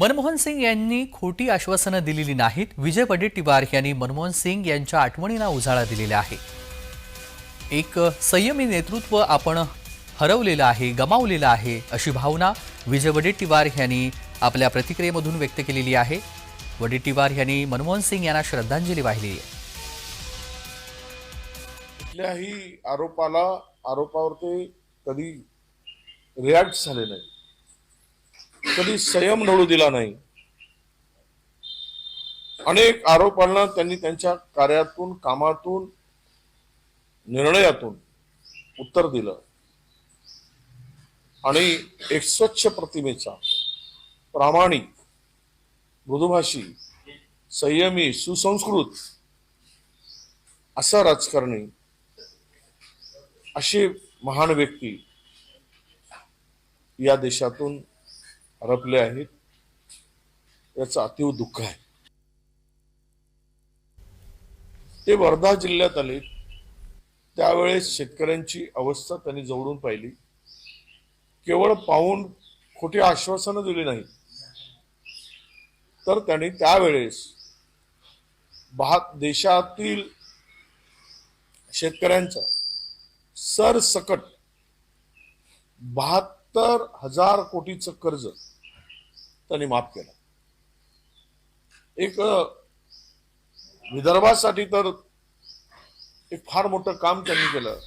मनमोहन सिंग यांनी खोटी आश्वासनं दिलेली नाहीत. विजय वडेट्टीवार यांनी मनमोहन सिंग यांच्या आठवणींना उजाळा दिलेला आहे. एक संयमी नेतृत्व आपण हरवलेलं आहे गमावलेलं आहे अशी भावना विजय वडेट्टीवार यांनी आपल्या प्रतिक्रियेमधून व्यक्त केलेली आहे. वडेट्टीवार यांनी मनमोहन सिंग यांना श्रद्धांजली वाहिली आहे. कुठल्याही आरोपाला आरोपावर ते कधी रिॲक्ट झाले नाही कधी संयम ढळू दिला नाही. अनेक आरोपांना त्यांनी त्यांच्या कार्यातून कामातून निर्णयातून उत्तर दिलं. आणि एक स्वच्छ प्रतिमेचा प्रामाणिक मृदुभाषी संयमी सुसंस्कृत असा राजकारणी अशी महान व्यक्ती या देशातून हरपले आहेत. याचं अतीव दुःख आहे. ते वर्धा जिल्ह्यात आले. त्यावेळेस शेतकऱ्यांची अवस्था त्यांनी जवळून पाहिली. केवळ पाहून खोटी आश्वासनं दिली नाही तर त्यांनी त्यावेळेस भात देशातील शेतकऱ्यांचा सरसकट बहात्तर हजार कोटीचं कर्ज त्यांनी माफ केलं. एक विदर्भासाठी तर एक फार मोठं काम त्यांनी केलं.